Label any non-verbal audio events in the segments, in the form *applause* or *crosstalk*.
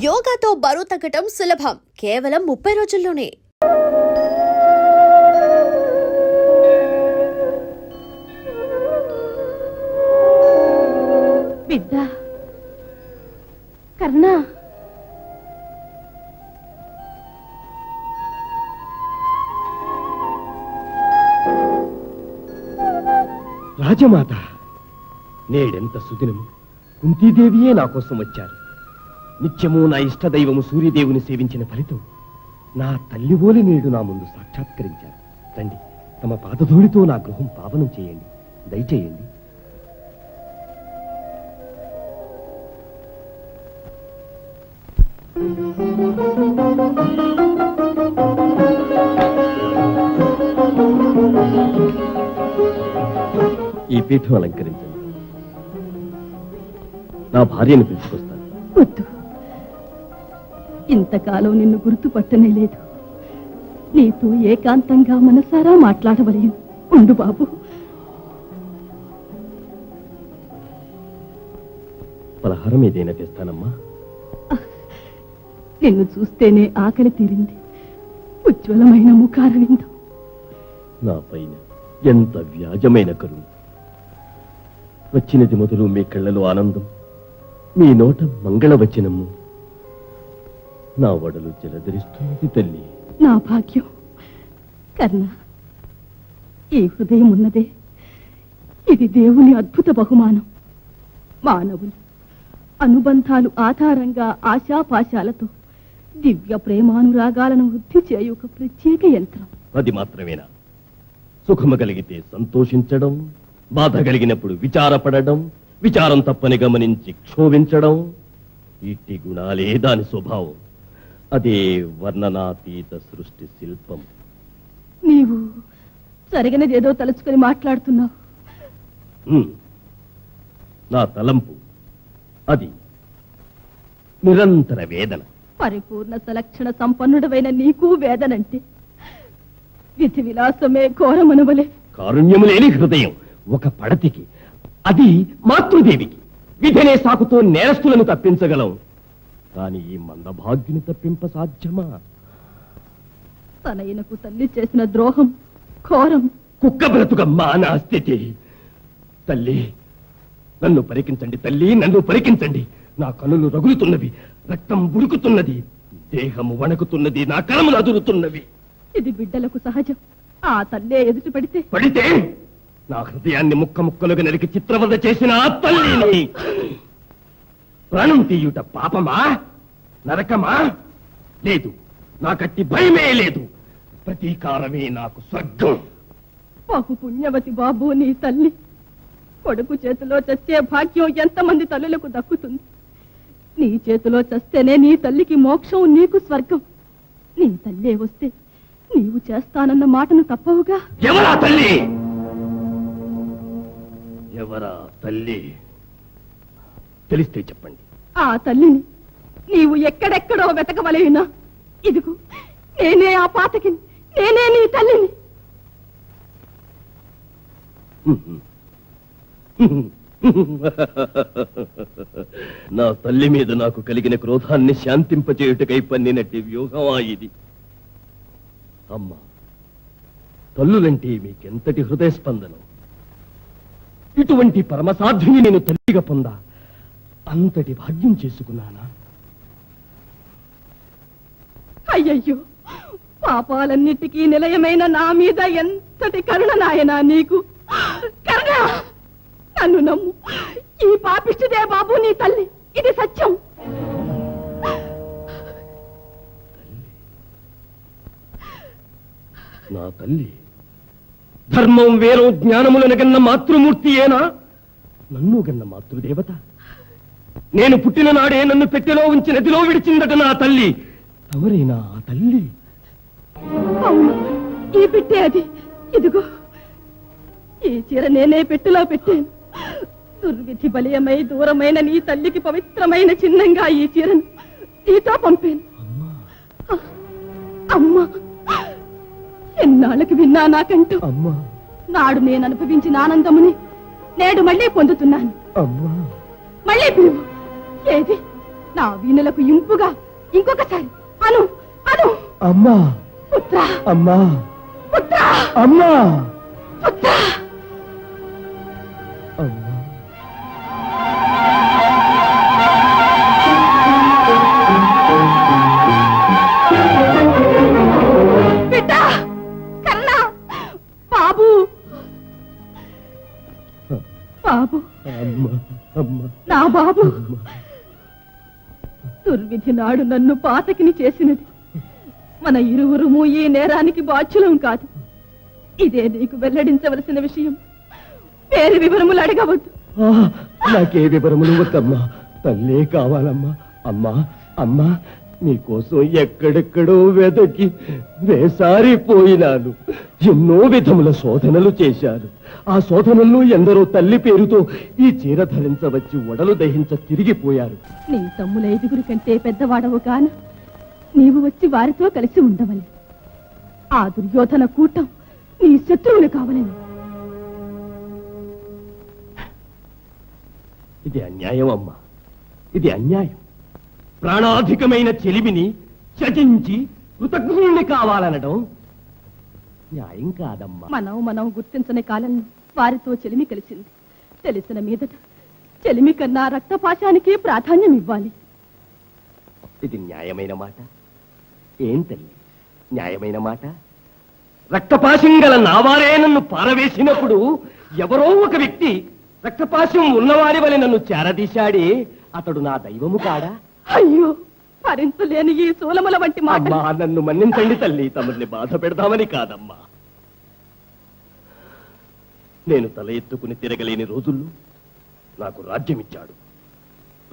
యోగాతో బరువు తగ్గటం సులభం. కేవలం ముప్పై రోజుల్లోనే. బిడ్డ. కర్ణ. రాజమాత నేడెంత సుదినము కుంతీదేవియే నా కోసం వచ్చారు. నిత్యము నా ఇష్టదైవము సూర్యదేవుని సేవించిన ఫలితం నా తల్లి ఓలి నేడు నా ముందు సాక్షాత్కరించారు. తండ్రి తమ పాదధూళితో నా గృహం పావనం చేయండి దయచేయండి. ఈ పీఠం అలంకరించండి. నా భార్యను పిలుచుకొస్తాను. వద్దు. ఇంతకాలం నిన్ను గుర్తుపట్టనే లేదు. నీతో ఏకాంతంగా మనసారా మాట్లాడవలేను. ఉండు బాబు. పలహారం ఏదైనా తెస్తానమ్మా. నిన్ను చూస్తేనే ఆకలి తీరింది. ఉజ్వలమైన ముఖారవిందం నా పైన ఎంత వ్యాజమైన కరుణ వచ్చినది మొదలు మీ కళ్ళలో ఆనందం. మీ నోట మంగళవచనము. నా వడలు జలధరిస్తున్నది తల్లి. నా భాగ్యం. కర్ణ ఈ హృదయం ఉన్నదే. ఇది దేవుని అద్భుత బహుమానం. మానవులు అనుబంధాలు ఆధారంగా ఆశాపాశాలతో దివ్య ప్రేమానురాగాలను వృద్ధి చేయు ఒక ప్రత్యేక యంత్రం. అది మాత్రమేనా? సుఖము కలిగితే సంతోషించడం బాధ కలిగినప్పుడు విచారపడడం విచారం తప్పని గమనించి క్షోభించడం ఇట్టి గుణాలే దాని స్వభావం. అదే వర్ణనాతీత సృష్టి శిల్పం. నీవు సరిగినదేదో తలుచుకొని మాట్లాడుతున్నావు. నా తలంపు. అది నిరంతర వేదన. పరిపూర్ణ సలక్షణ సంపన్నుడవైన నీకు వేదనంటే విధి విలాసమే ఘోరమనువలే కారుణ్యము లేని హృదయం ఒక పడతికి అది మాతృదేవికి. విధినే సాకుతో నేరస్తులను తప్పించగలం కాని ఈ మందభాగ్యుని తప్పింప సాధ్యమా? తనయునకు తల్లి చేసిన ద్రోహం ఘోరం. కుక్క బ్రతుక మానా స్థితి. తల్లి నన్ను పరికించండి తల్లి నన్ను పరికించండి. నా కనులు రగులుతున్నవి రక్తం బుడుకుతున్నది దేహము వణకుతున్నది నా కరములు అదురుతున్నవి. ఇది బిడ్డలకు సహజం. ఆ తల్లే ఎదుటి పడితే పడితే నా హృదయాన్ని ముక్క ముక్కలుగా నరికి చిత్రవద చేసిన ఆ తల్లిని. ప్రాణం తీయుట పాపమా? నరకమా? లేదు. నాకట్టి భయమే లేదు. ప్రతీకారమే నాకు స్వర్గం. బహు పుణ్యవతి బాబు నీ తల్లి. కొడుకు చేతిలో చచ్చే భాగ్యం ఎంతమంది తల్లులకు దక్కుతుంది. నీ చేతిలో చస్తేనే నీ తల్లికి మోక్షం నీకు స్వర్గం. నీ తల్లే వస్తే నీవు చేస్తానన్న మాటను తప్పవుగా? ఎవరా తల్లి? ఎవరా తల్లి? తెలిస్తే చెప్పండి. ఆ తల్లిని నీవు ఎక్కడెక్కడో వెతకవలేనా? ఇదిగో నేనే ఆ పాతకి నేనే నీ తల్లిని. నా తల్లి మీద నాకు కలిగిన క్రోధాన్ని శాంతింపచేయుటకై పన్నినట్టి వ్యూహమా ఇది. అమ్మా తల్లులంటే మీకెంతటి హృదయ స్పందనం ఇటువంటి పరమసాధ్యుని నేను తల్లిగా పొందా అంతటి భాగ్యం చేసుకున్నానా? అయ్యయ్యో పాపాలన్నిటికీ నిలయమైన నా మీద ఎంతటి కరుణ నాయనా నీకు? కరుణ నన్ను నమ్ము. ఈ పాపిష్టిదే బాబు నీ తల్లి. ఇది సత్యం. నా తల్లి ధర్మం వేరం జ్ఞానములను గన్న మాతృమూర్తి ఏనా? నన్ను గన్న మాతృదేవత. నేను పుట్టిన నాడే నన్ను పెట్టెలో ఉంచి నదిలో విడిచిందట నా తల్లి. తమరేనా ఆ తల్లి? అవును ఈ పెట్టే అది. ఇదిగో ఈ చీర నేనే పెట్టెలో పెట్టాను. దుర్విధి బలీయమై దూరమైన నీ తల్లికి పవిత్రమైన చిహ్నంగా ఈ చీరను నీతో పంపాను. అమ్మా. అమ్మా ఎన్నాళ్ళకి విన్నా నాకంటూ. అమ్మా. నాడు నేను అనుభవించిన ఆనందముని నేడు మళ్ళీ పొందుతున్నాను. అమ్మా. మళ్ళీ పిలువు. ఏది? నా వీణులకు ఇంపుగా ఇంకొకసారి. అను అను. అమ్మా. పుత్ర. అమ్మా. పుత్ర. అమ్మా. పుత్ర. విధి నాడు నన్ను పాతకిని చేసినది. మన ఇరువురుము ఈ నేరానికి బాధ్యులం కాదు. ఇదే నీకు వెల్లడించవలసిన విషయం. పేరు వివరములు అడగవద్దు. నాకే వివరములు వద్దమ్మా. తల్లే కావాలమ్మా. అమ్మా అమ్మా. నీకోసం ఎక్కడెక్కడో వెదకి వేసారిపోయినాను. ఎన్నో విధముల శోధనలు చేశారు ఆ శోధనల్లో ఎందరో తల్లి పేరుతో ఈ చీర ధరించవచ్చి ఒడలు దహించ తిరిగిపోయారు. నీ తమ్ముల ఐదుగురు కంటే పెద్దవాడవు కాన నీవు వచ్చి వారితో కలిసి ఉండవలే. ఆ దుర్యోధన కూటం నీ శత్రువులు కావాలని. ఇది అన్యాయం అమ్మా. ఇది అన్యాయం. ప్రాణాధికమైన చెలిమిని చజించి కృతజ్ఞుణ్ణి కావాలనడం న్యాయం కాదమ్మా. మనం మనం గుర్తించని కాలంలో వారితో చెలిమి కలిసింది. తెలిసిన మీదట చెలిమి కన్నా రక్తపాశానికి ప్రాధాన్యం ఇవ్వాలి. ఇది న్యాయమైన మాట. ఏం తల్లి? న్యాయమైన మాట? రక్తపాశం గల నావారే నన్ను పారవేసినప్పుడు ఎవరో ఒక వ్యక్తి రక్తపాశం ఉన్నవారి వలె నన్ను చేరదీశాడే అతడు నా దైవము కాడా? అయ్యో భరించలేని ఈ సూలముల వంటి మాట. అమ్మా నన్ను మన్నించండి తల్లి. తమని బాధ పెడదామని కాదమ్మా. నేను తల ఎత్తుకుని తిరగలేని రోజుల్లో నాకు రాజ్యమిచ్చాడు.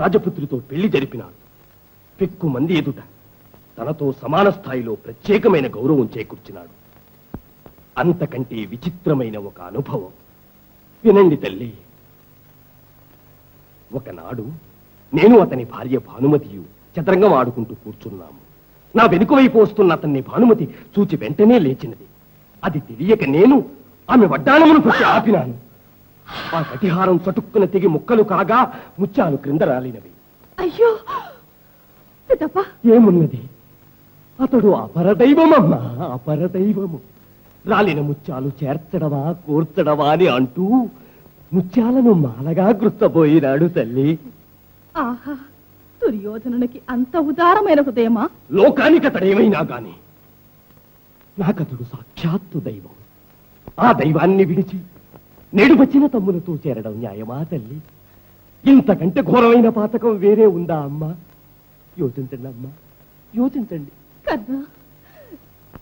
రాజపుత్రితో పెళ్ళి జరిపినాడు. పెక్కు మంది ఎదుట తనతో సమాన స్థాయిలో ప్రత్యేకమైన గౌరవం చేకూర్చినాడు. అంతకంటే విచిత్రమైన ఒక అనుభవం. వినండి తల్లి. ఒకనాడు నేను అతని భార్య భానుమతియు చదరంగం ఆడుకుంటూ కూర్చున్నాము. నా వెనుక వైపు వస్తున్న అతన్ని భానుమతి చూచి వెంటనే లేచినది. అది తెలియక నేను ఆమె వడ్డాణమును పట్టి ఆపినాను. ఆ కటిహారం చటుక్కున తెగి ముక్కలు కాగా ముత్యాలు క్రింద రాలినవి. అయ్యో! ఏమున్నది? అతడు అపరదైవమమ్మా అపరదైవము. రాలిన ముత్యాలు చేర్చడవా కూర్చడవా అని అంటూ ముత్యాలను మాలగా గుర్తపోయినాడు తల్లి. ఆహా దుర్యోధనునికి అంత ఉదారమైన హృదయమా? లోకానికి అతడేమైనా గాని నాకతడు సాక్షాత్తు దైవం. ఆ దైవాన్ని విడిచి నేడు వచ్చిన తమ్ములతో చేరడం న్యాయమా తల్లి? ఇంతకంటే ఘోరమైన పాతకం వేరే ఉందా అమ్మా? యోచించండి అమ్మా యోచించండి. కర్ణ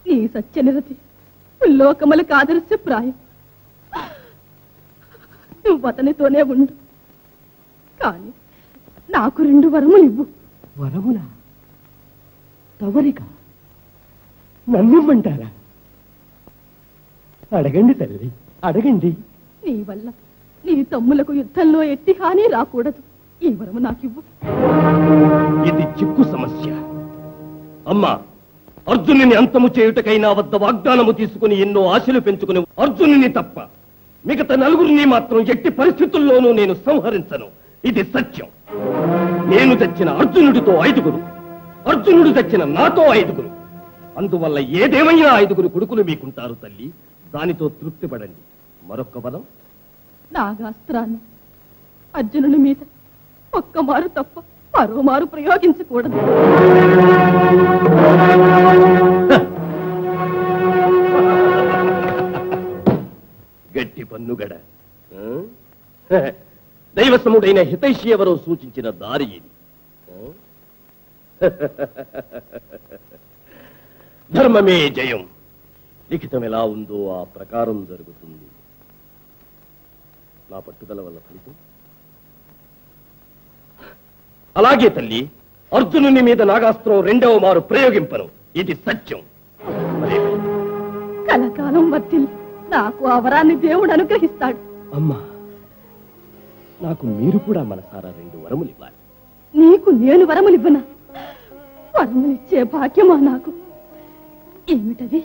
నీ సత్యనిరతి లోకములకు ఆదర్శప్రాయం నువ్వు అతనితోనే ఉండు. కాని నాకు రెండు వరములు ఇవ్వు. వరములా తవరిక? నన్నిమ్మంటారా? అడగండి తల్లి అడగండి. నీ వల్ల నీ తమ్ములకు యుద్ధంలో ఎట్టి హాని రాకూడదు. ఈ వరము నాకివ్వు. ఇది చిక్కు సమస్య. అమ్మా అర్జునుని అంతము చేయుటకై నా వద్ద వాగ్దానము తీసుకుని ఎన్నో ఆశలు పెంచుకుని అర్జునుని తప్ప మిగతా నలుగురిని మాత్రం ఎట్టి పరిస్థితుల్లోనూ నేను సంహరించను. ఇది సత్యం. నేను తెచ్చిన అర్జునుడితో ఐదుగురు అర్జునుడు తెచ్చిన నాతో ఐదుగురు. అందువల్ల ఏదేమైనా ఐదుగురు కొడుకులు మీకుంటారు తల్లి. దానితో తృప్తి పడండి మరొక్క బలం నాగాస్త్రాన్ని. అర్జునుని మీద ఒక్క మారు తప్ప మరో మారు ప్రయోగించకూడదు. గట్టి పన్నుగడ? దైవసముడైన హితైషి ఎవరో సూచించిన దారి ఇది? ధర్మమే జయం. లిఖితం ఎలా ఉందో ఆ ప్రకారం జరుగుతుంది. నా పట్టుదల వల్ల ఫలితం? అలాగే తల్లి అర్జునుని మీద నాగాస్త్రం రెండవ మారు ప్రయోగింపను. ఇది సత్యం? కలకాలం వర్తిల్లి నాకు ఆ వరాన్ని దేవుడు అనుగ్రహిస్తాడు. అమ్మా. నాకు మీరు కూడా మనసారా రెండు వరములు ఇవ్వాలి నీకు నేను వరములివ్వనా? వరములిచ్చే భాగ్యమా నాకు? ఏమిటవి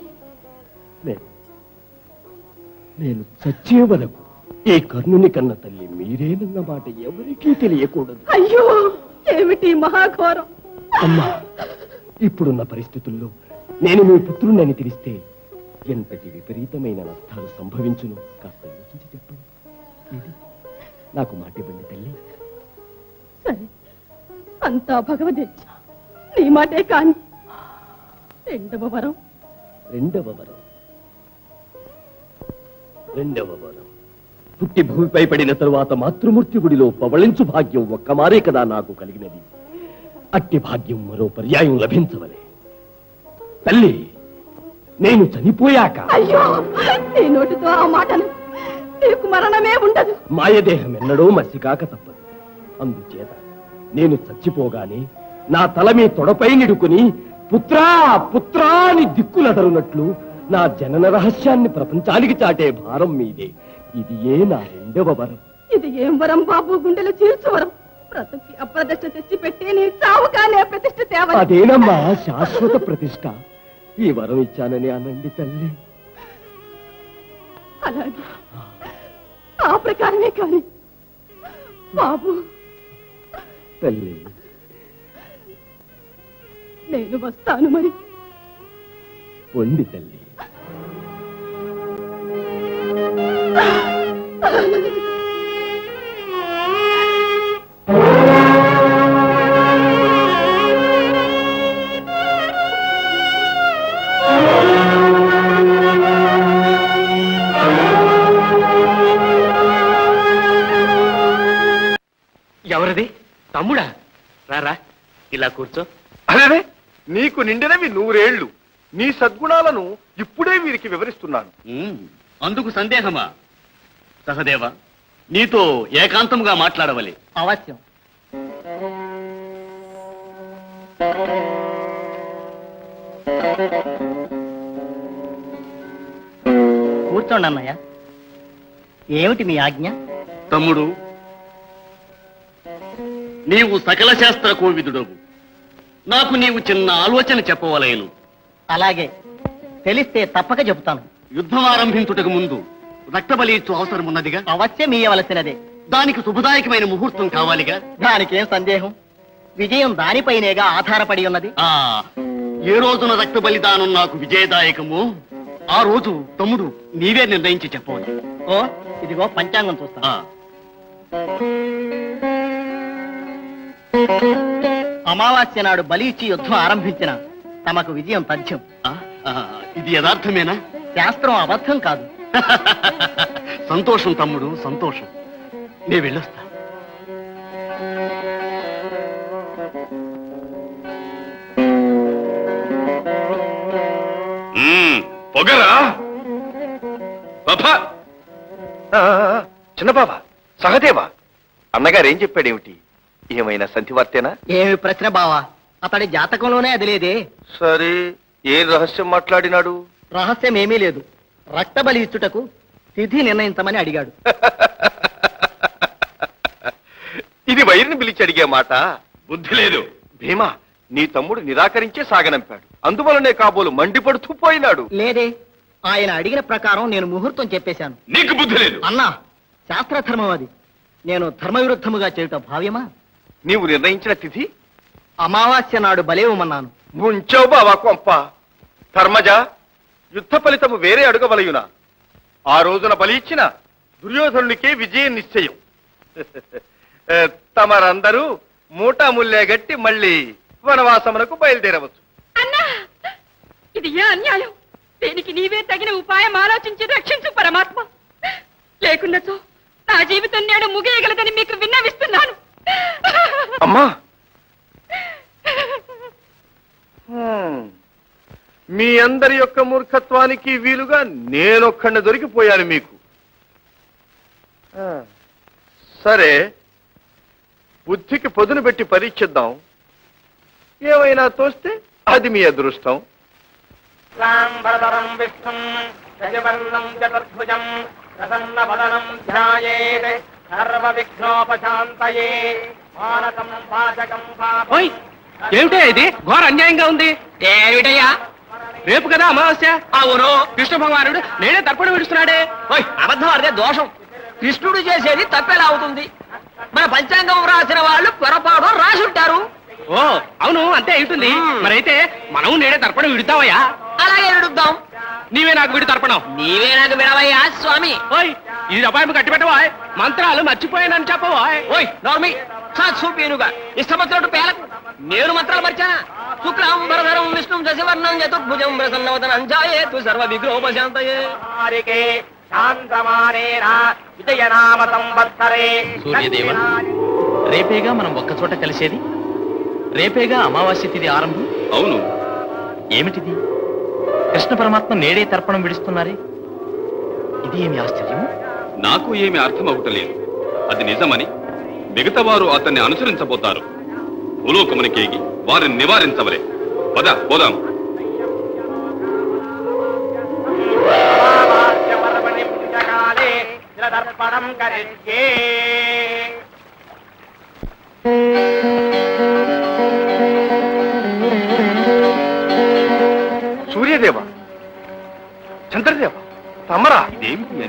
నేను నేను చచ్చే వరకు ఈ కర్ణుని కన్న తల్లి మీరేనన్న మాట ఎవరికీ తెలియకూడదు. అయ్యో ఏమిటి మహాఘోరం? అమ్మా ఇప్పుడున్న పరిస్థితుల్లో నేను మీ పుత్రుణ్ణని తెలిస్తే ఎంతటి విపరీతమైన నష్టాలు సంభవించును? కాస్త చెప్పండి? నాకు మాట ఇవ్వండి తల్లి. సరే అంతా భగవదేచ్ఛ నీ మాటే కాని రెండవ వరం. రెండవ వరం. రెండవ వరం. పుట్టి భూమిపై పడిన తరువాత మాతృమూర్తి గుడిలో పవళించు భాగ్యం ఒక్కమారే కదా నాకు కలిగినది. అట్టి భాగ్యం మరో పర్యాయం లభించవలే. తల్లి నేను చనిపోయాక అయ్యో నీ నోటితో ఆ మాటను నీకు మరణమే ఉండదు. మాయదేహం ఎన్నడూ మసికాక తప్పదు. అందుచేత నేను చచ్చిపోగానే నా తల మీ తొడపై నిడుకుని పుత్రా పుత్రా అని దిక్కులదరునట్లు నా జనన రహస్యాన్ని ప్రపంచానికి చాటే భారం మీదే. ఇది ఏ నా రెండవ వరం. ఇది ఏం వరం బాబు? గుండెలు చీల్చు వరం. బ్రతుకి అప్రదిష్ట తెచ్చి పెట్టి నీ చావుగానే ప్రతిష్ట తేవాలి అదేనమ్మా శాశ్వత ప్రతిష్ట. ఈ వరం ఇచ్చానని అనండి తల్లి. అలాగే. ఆ ప్రకారమే కాని. బాబు. తల్లి. నేను వస్తాను మరి. పొండి తల్లి. ఎవరిది తమ్ముడా? రారా ఇలా కూర్చో. అరే నీకు నిండినవి నూరేళ్ళు నీ సద్గుణాలను ఇప్పుడే వీరికి వివరిస్తున్నాను. అందుకు సందేహమా? సహదేవ నీతో ఏకాంతముగా మాట్లాడవలే. అవశ్యం. కూర్చోండి అన్నయ్య ఏమిటి మీ ఆజ్ఞ? తమ్ముడు నీవు సకల శాస్త్ర కోవిదుడవు. నాకు నీవు చిన్న ఆలోచన చెప్పవలేను. అలాగే. తెలిస్తే తప్పక చెబుతాను. యుద్ధం ఆరంభించుటకు ముందు రక్తబలి ఇచ్చు అవసరం ఉన్నదిగా అవశ్యం ఇయ్యవలసినదే దానికి శుభదాయకమైన ముహూర్తం కావాలిగా? దానికేం సందేహం? విజయం దానిపైనేగా ఆధారపడి ఉన్నది. ఆ ఏ రోజున రక్త బలిదానం నాకు విజయదాయకమో ఆ రోజు తమ్ముడు నీవే నిర్ణయించి చెప్పవచ్చు ఓ ఇదిగో పంచాంగం చూస్తా. అమావాస్య నాడు బలి ఇచ్చి యుద్ధం ఆరంభించిన తమకు విజయం తథ్యం. ఇది యథార్థమేనా? శాస్త్రం అబద్ధం కాదు. *laughs* సంతోషం తమ్ముడు సంతోషం. నే వెళ్ళొస్తా. పొగరా? బాబా చిన్నబాబా సహదేవా? అన్నగారు ఏం చెప్పాడేమిటి? ఏమైనా సంధివార్తేనా? ఏమి ప్రశ్న బావా? అతడి జాతకంలోనే అది లేదే. సరే ఏం రహస్యం మాట్లాడినాడు? రహస్యం ఏమీ లేదు. రక్తబలి ఇచ్చుటకు తిథి నిర్ణయించమని అడిగాడు. *laughs* ఇది వైరిని పిలిచి అడిగే మాట. బుద్ధి లేదు. భీమా నీ తమ్ముడు నిరాకరించే సాగనంపాడు. అందువలనే కాబోలు మండిపడుతూ పోయినాడు. లేదే. ఆయన అడిగిన ప్రకారం నేను ముహూర్తం చెప్పేశాను. నీకు బుద్ధి లేదు. అన్నా శాస్త్రధర్మం అది. నేను ధర్మవిరుద్ధముగా చేయుట భావ్యమా? నీవు నిర్ణయించిన తిథి? అమావాస్య నాడు బలేవమన్నాను ముంచావు బావా కొంప. ధర్మజ యుద్ధ ఫలితము వేరే అడుగవలయునా? ఆ రోజున బలి ఇచ్చిన దుర్యోధనునికే విజయం నిశ్చయం. *laughs* తమరందరూ మూటాముల్లే గట్టి మళ్ళీ వనవాసమునకు బయలుదేరవచ్చు. అన్నా ఇది ఏ అన్యాయం? దీనికి నీవే తగిన ఉపాయం ఆలోచించి రక్షించు పరమాత్మ. లేకున్నచో నా జీవితం నేడు ముగియగలదని మీకు విన్నవిస్తున్నాను. అమ్మా. మీ అందరి యొక్క మూర్ఖత్వానికి వీలుగా నేనొక్కడిని దొరికిపోయాను మీకు. ఆ, సరే బుద్ధికి పొదును పెట్టి పరీక్షిద్దాం. ఏమైనా తోస్తే అది మీ అదృష్టం. విష్ణుం చతుర్భుజం ధ్యాయేత్. సర్వ విఘ్నోపశాంతయే మానసం పాచకం ఓయ్ ఏమిటా ఇది? ఘోర అన్యాయంగా ఉంది. ఏమిటయ్యా? రేపు కదా అమావాస్య. అవును. కృష్ణ భగవానుడు నేనే తర్పణ విడుస్తున్నాడే. ఓయ్ అబద్ధం అదే దోషం. కృష్ణుడు చేసేది తప్పెలా అవుతుంది. మన పంచాంగం రాసిన వాళ్ళు పొరపాటు రాసి ఉంటారు ఓ అవును అంతే ఉంటుంది మరైతే మనం నేడే తర్పణం విడుతావయ్యా అలాగే విడుద్దాం నీవే నాకు విడి తర్పణం నీవే నాకు విడవయ్యా స్వామి. ఓయ్ ఇది అపాయం కట్టి పెట్టవా మంత్రాలు మర్చిపోయానని చెప్పవా ఓయ్ నోర్మి చూపేనుగా ఇష్టమొచ్చినట్టు పేలకు నేను మంత్రాలు మర్చానా? శుక్లాంబరధరం విష్ణు శశివర్ణం చతుర్భుజం ప్రసన్నవదన అంజాయేతు సర్వ విగ్రహోపశాంతయే సూర్యదేవ రేపేగా మనం ఒక్క చోట కలిసేది? రేపేగా అమావాస్య తిథి ఆరంభం? అవును. ఏమిటిది? కృష్ణ పరమాత్మ నేడే తర్పణం విడుస్తున్నారే? ఇది ఏమి ఆశ్చర్యం నాకు ఏమి అర్థం అవటలేదు అది నిజమని మిగతా వారు అతన్ని అనుసరించబోతారు. భూలోకమునికేగి వారిని నివారించవలే. పద పోదాం. కరిష్యే.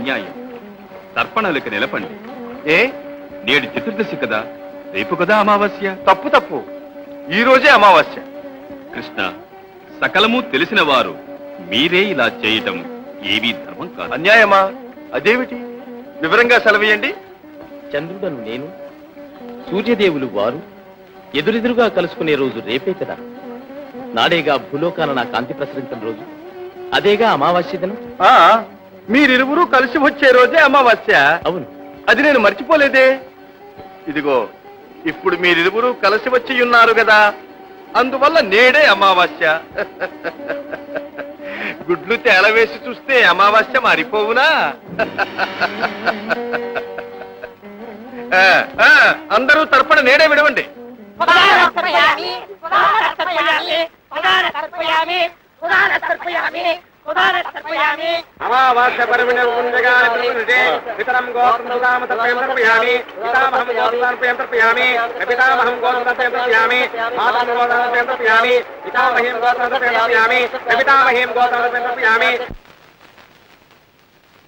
అన్యాయం. తర్పణలకి నిలపండి. ఏ? నేడు చతుర్దశి కదా. రేపు కదా అమావాస్య? తప్పు తప్పు. ఈ రోజే అమావాస్య. కృష్ణ సకలము తెలిసిన వారు మీరే ఇలా చేయటం ఏమీ ధర్మం కాదు. అన్యాయమా? అదేమిటి? వివరంగా సెలవేయండి చంద్రుడను నేను సూర్యదేవులు వారు ఎదురెదురుగా కలుసుకునే రోజు రేపే కదా. నాడేగా భూలోకాన నా కాంతి ప్రసరించిన రోజు. అదేగా అమావాస్య దినం? ఆ. మీరిరువురు కలిసి వచ్చే రోజే అమావాస్య. అవును. అది నేను మర్చిపోలేదే. ఇదిగో ఇప్పుడు మీరిరువురు కలిసి వచ్చి ఉన్నారు కదా. అందువల్ల నేడే అమావాస్య. *laughs* గుడ్లు తేలవేసి చూస్తే అమావాస్య మారిపోవునా? *laughs* ఆ, ఆ, అందరూ తర్పణ నేడే విడవండి.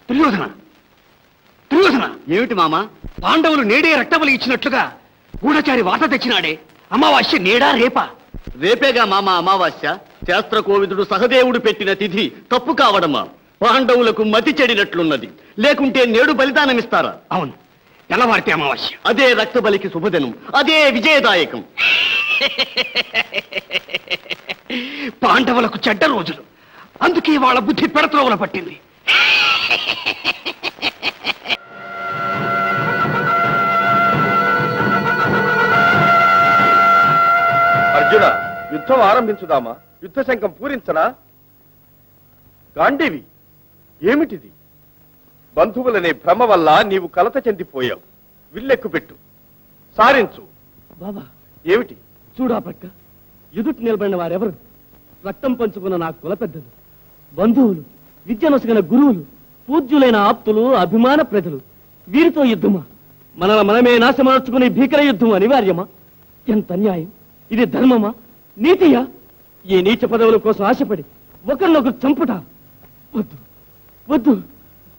దుర్యోధన! దుర్యోధన! ఏమిటి మామ? పాండవులు నేడే రక్తబలి ఇచ్చినట్లుగా గూఢచారి వాత తెచ్చినాడే. అమావాస్య నేడా రేపా? రేపేగా మామ అమావాస్య? శాస్త్ర కోవిదుడు సహదేవుడు పెట్టిన తిథి తప్పు కావడమా? పాండవులకు మతి చెడినట్లున్నది. లేకుంటే నేడు బలిదానమిస్తారా? అవును. తెల్లవారితే అమావాస్య. అదే రక్తబలికి శుభదినం. అదే విజయదాయకం. పాండవులకు చెడ్డ రోజులు. అందుకే వాళ్ళ బుద్ధి పెడత్రోవల పట్టింది. అర్జున యుద్ధం ఆరంభించుదామా? యుద్ధ శంఖం పూరించనా? గాంధీవి ఏమిటిది? బంధువులనే భ్రమ వల్ల నీవు కలత చెందిపోయావు. విల్లెక్కు పెట్టు. సారించు. బాబా. ఏమిటి? చూడా పక్క ఎదుటి నిలబడిన వారెవరు? రక్తం పంచుకున్న నా కుల పెద్దలు బంధువులు విద్యనొసగిన గురువులు పూజ్యులైన ఆప్తులు అభిమాన ప్రజలు. వీరితో యుద్ధమా? మనల మనమే నాశమార్చుకునే భీకర యుద్ధం అనివార్యమా? ఎంత అన్యాయం. ఇది ధర్మమా? నీతియా? ఈ నీచ పదవుల కోసం ఆశపడి ఒకరినొకరు చంపుట. వద్దు వద్దు.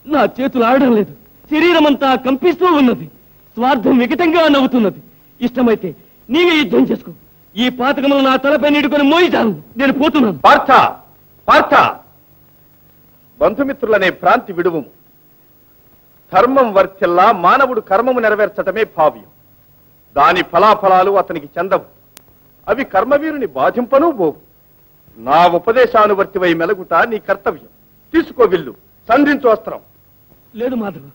నా చేతులు ఆడడం లేదు. శరీరమంతా కంపిస్తూ ఉన్నది. స్వార్థం వికటంగా నవ్వుతున్నది. ఇష్టమైతే నీవే యుద్ధం చేసుకో. ఈ పాతకములు నా తలపై నీడుకొని మోయిచాను నేను పోతున్నాను. పార్థ పార్థ. బంధుమిత్రులనే ప్రాంతి విడువము ధర్మం వర్చెల్లా మానవుడు కర్మము నెరవేర్చటమే భావ్యం. దాని ఫలాఫలాలు అతనికి చెందవు. అవి కర్మవీరుని బాధింపను బోవు. నా ఉపదేశానువర్తివై మెలగుట నీ కర్తవ్యం. తీసుకో విల్లు. సంధించు వస్త్రం లేదు మాధవ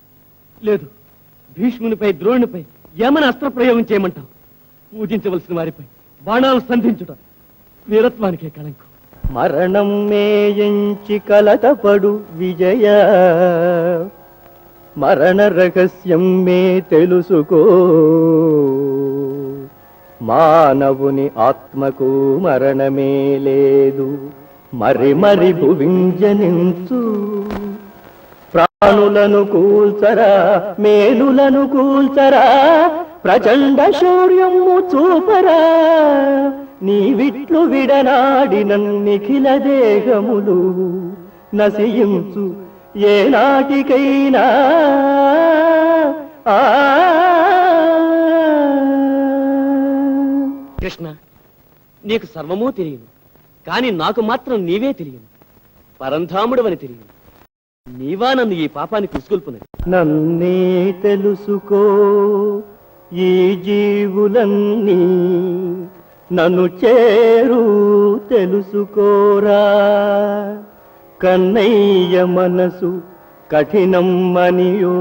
లేదు. భీష్మునిపై ద్రోణునిపై ఏమని అస్త్ర ప్రయోగం చేయమంటావు. పూజించవలసిన వారిపై బాణాలు సంధించుట వీరత్వానికే కళంకం. మరణం మేయంచి కలతపడు విజయ. మరణ రహస్యం మే తెలుసుకో. మానవుని ఆత్మకు మరణమే లేదు. మరి మరి భువింజనించు. ప్రాణులను కూల్చరా మేలులను కూల్చరా ప్రచండ శౌర్యము చూపరా. నీ విట్లు విడనాడిన నిఖిల దేహములు నశించు. ఏ నాటికైనా ఆ కృష్ణ నీకు సర్వమూ తెలియను. కాని నాకు మాత్రం నీవే తెలియను. పరంధాముడు అని తెలియను. నీవా నన్ను ఈ పాపానికి ఉసుకొల్పున్నది నన్నే తెలుసుకో ఈ జీవులన్నీ నన్ను చేరు తెలుసుకోరా. కన్నయ్య మనసు కఠినం మనియో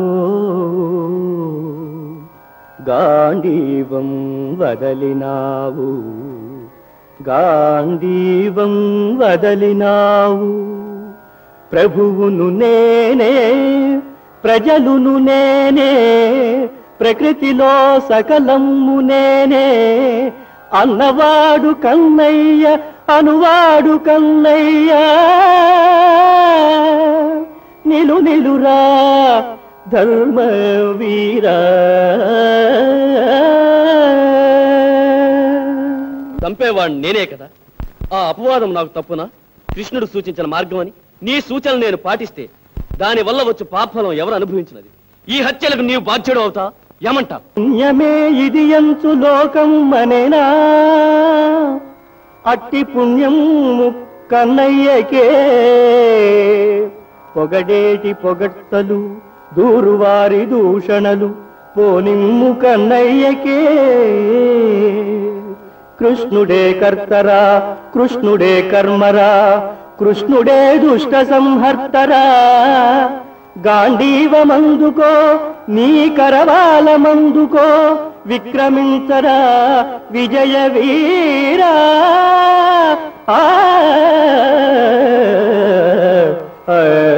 గాంధీవం వదలినావు. గాంధీవం వదలినావు. ప్రభువును నేనే ప్రజలును నేనే ప్రకృతిలో సకలము నేనే. అన్నవాడు కన్నయ్య అనువాడు కన్నయ్య. నిలు నిలురా ధర్మ వీరా చంపేవాణ్ణి నేనే కదా. ఆ అపవాదం నాకు తప్పునా? కృష్ణుడు సూచించిన మార్గం అని నీ సూచనలు నేను పాటిస్తే దాని వల్ల వచ్చే పాపఫలం ఎవరు అనుభవించినది? ఈ హత్యలకు నీవు బాధ్యుడు అవుతా? ఏమంటా పుణ్యమే ఇది ఎంచు లోకం మనేనా అట్టి పుణ్యం కన్నయ్యకే పొగడేటి పొగట్టలు దూరువారి దూషణలు పోనిమ్ము కన్నయ్యకే. కృష్ణుడే కర్తరా కృష్ణుడే కర్మరా కృష్ణుడే దుష్ట సంహర్తరా. గాంధీవమందుకో నీ కరవాలమందుకో విక్రమించరా విజయ వీరా. ఆ, ఆ.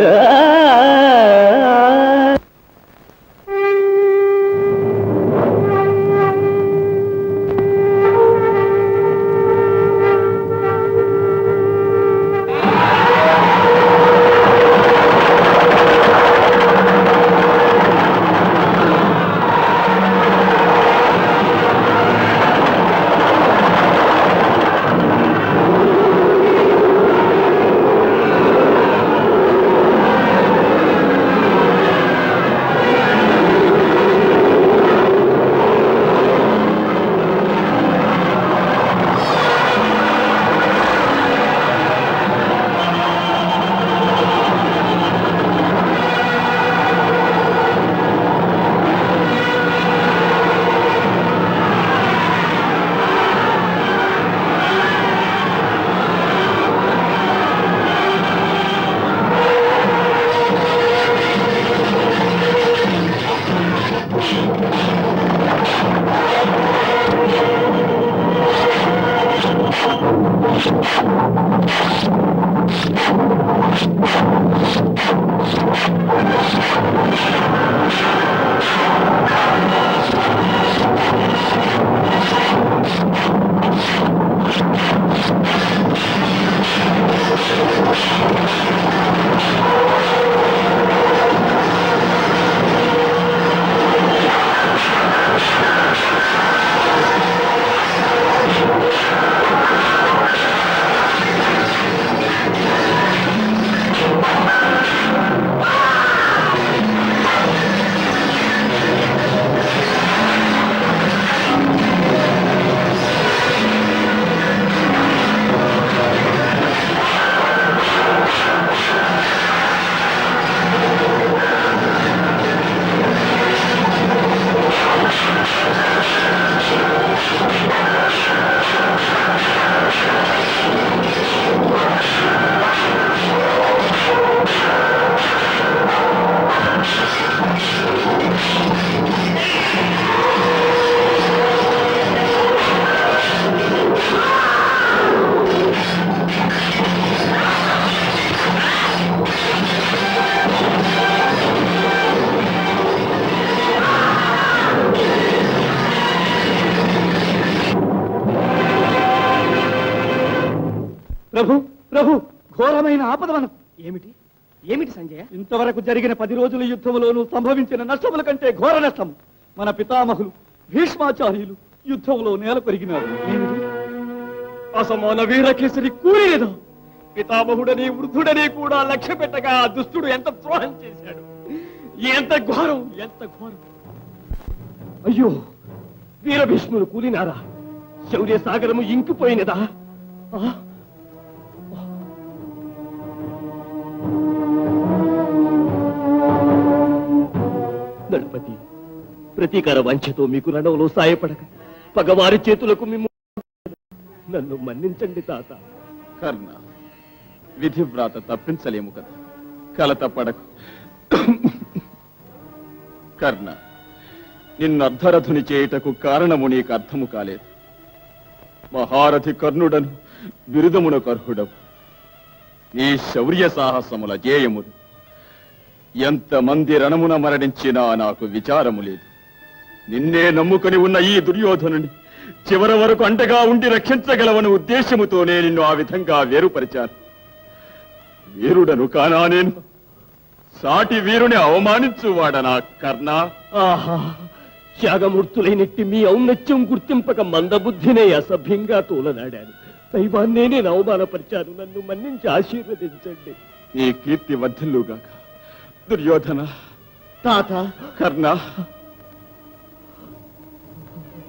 you ఘోరమైన ఆపద మనకు ఏమిటి? ఏమిటి సంజయ? ఇంతవరకు జరిగిన పది రోజుల యుద్ధంలోనూ సంభవించిన నష్టముల కంటే ఘోర నష్టం మన పితామహులు భీష్మాచార్యులు యుద్ధంలో నేల పెరిగినారు అసమాన వీరకేసరి కూరేదు? పితామహుడని వృద్ధుడని కూడా లక్ష్య పెట్టగా ఆ దుష్టుడు ఎంత ద్రోహం చేశాడు? ఎంత ఘోరం? ఎంత ఘోరం? అయ్యో వీర భీష్ములు కూలినారా? శౌర్య సాగరము ఇంకిపోయినదా? ఆ? దళపతి ప్రతీకార వంచతో మీకు రణంలో సాయపడక పగవారి చేతులకు మిమ్ము నన్ను మన్నించండి తాత. కర్ణ విధివ్రాత తప్పించలేము కదా. కలత పడకు. కర్ణ నిన్ను అర్ధరథుని చేయుటకు కారణము నీకు అర్థము కాలేదు. మహారథి కర్ణుడను బిరుదమునకు అర్హుడవు. ఈ శౌర్య సాహసముల జేయములు. ఎంతమంది రణమున మరణించినా నాకు విచారము లేదు. నిన్నే నమ్ముకొని ఉన్న ఈ దుర్యోధనుని చివరి వరకు అంటగా ఉండి రక్షించగలవని ఉద్దేశముతోనే నిన్ను ఆ విధంగా వేరుపరిచాను. వీరుడను కానా నేను? సాటి వీరుని అవమానించువాడనా కర్ణ? ఆహా త్యాగమూర్తులైనట్టి మీ ఔన్నత్యం గుర్తింపక మందబుద్ధినే అసభ్యంగా తోలనాడాను. దైవాన్నే నేను అవమానపరిచాను. నన్ను మన్నించి ఆశీర్వదించండి. నీ కీర్తి వర్ధిల్లుగాక. దుర్యోధన తాత. కర్ణ